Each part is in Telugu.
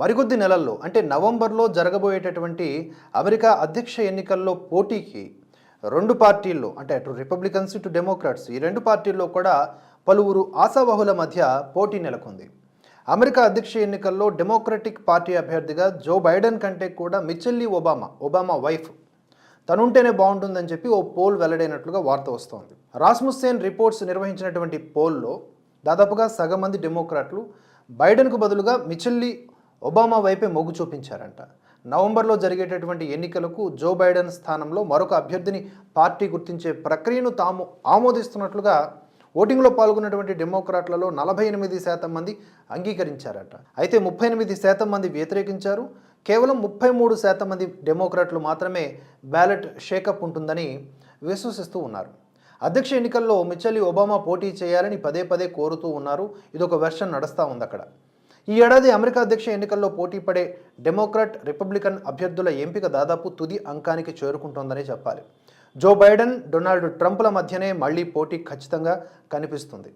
మరికొద్ది నెలల్లో అంటే నవంబర్లో జరగబోయేటటువంటి అమెరికా అధ్యక్ష ఎన్నికల్లో పోటీకి రెండు పార్టీల్లో అంటే అటు రిపబ్లికన్స్ ఇటు డెమోక్రాట్స్ ఈ రెండు పార్టీల్లో కూడా పలువురు ఆశావహుల మధ్య పోటీ నెలకొంది. అమెరికా అధ్యక్ష ఎన్నికల్లో డెమోక్రటిక్ పార్టీ అభ్యర్థిగా జో బైడెన్ కంటే కూడా మిచెల్లీ ఒబామా ఒబామా వైఫ్ తనుంటేనే బాగుంటుందని చెప్పి ఓ పోల్ వెల్లడైనట్లుగా వార్త వస్తోంది. రాస్ముస్సేన్ రిపోర్ట్స్ నిర్వహించినటువంటి పోల్లో దాదాపుగా సగం మంది డెమోక్రాట్లు బైడెన్కు బదులుగా మిచెల్లీ ఒబామా వైపే మొగ్గు చూపించారంట. నవంబర్లో జరిగేటటువంటి ఎన్నికలకు జో బైడెన్ స్థానంలో మరొక అభ్యర్థిని పార్టీ గుర్తించే ప్రక్రియను తాము ఆమోదిస్తున్నట్లుగా ఓటింగ్లో పాల్గొన్నటువంటి డెమోక్రాట్లలో నలభై ఎనిమిది శాతం మంది అంగీకరించారట. అయితే ముప్పై ఎనిమిది శాతం మంది వ్యతిరేకించారు. కేవలం ముప్పై మూడు శాతం మంది డెమోక్రాట్లు మాత్రమే బ్యాలెట్ షేకప్ ఉంటుందని విశ్వసిస్తూ ఉన్నారు. అధ్యక్ష ఎన్నికల్లో మిచ్చలి ఒబామా పోటీ చేయాలని పదే పదే కోరుతూ ఉన్నారు. ఇదొక వెర్షన్ నడుస్తూ ఉంది అక్కడ. ఈ ఏడాది అమెరికా అధ్యక్ష ఎన్నికల్లో పోటీ పడే డెమోక్రాట్ రిపబ్లికన్ అభ్యర్థుల ఎంపిక దాదాపు తుది అంకానికి చేరుకుంటోందని చెప్పాలి. జో బైడెన్ డొనాల్డ్ ట్రంప్ల మధ్యనే మళ్ళీ పోటీ ఖచ్చితంగా కనిపిస్తుంది.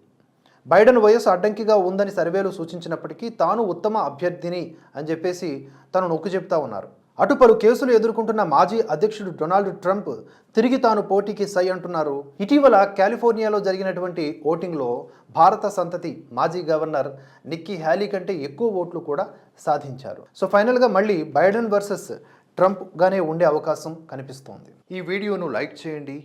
బైడెన్ వయస్సు అడ్డంకిగా ఉందని సర్వేలు సూచించినప్పటికీ తాను ఉత్తమ అభ్యర్థిని అని చెప్పేసి తను నొక్కు చెప్తా ఉన్నారు. అటు పలు కేసులు ఎదుర్కొంటున్న మాజీ అధ్యక్షుడు డొనాల్డ్ ట్రంప్ తిరిగి తాను పోటీకి సై అంటున్నారు. ఇటీవల కాలిఫోర్నియాలో జరిగినటువంటి ఓటింగ్లో భారత సంతతి మాజీ గవర్నర్ నిక్కీ హ్యాలీ కంటే ఎక్కువ ఓట్లు కూడా సాధించారు. సో ఫైనల్గా మళ్ళీ బైడెన్ వర్సెస్ ట్రంప్గానే ఉండే అవకాశం కనిపిస్తోంది. ఈ వీడియోను లైక్ చేయండి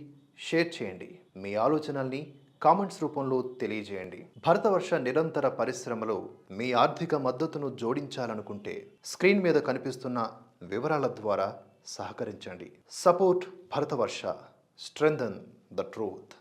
షేర్ చేయండి. మీ ఆలోచనల్ని కామెంట్స్ రూపంలో తెలియజేయండి. భరతవర్ష నిరంతర పరిశ్రమలో మీ ఆర్థిక మద్దతును జోడించాలనుకుంటే స్క్రీన్ మీద కనిపిస్తున్న వివరాల ద్వారా సహకరించండి. Support Bharatavarsha. Strengthen the truth.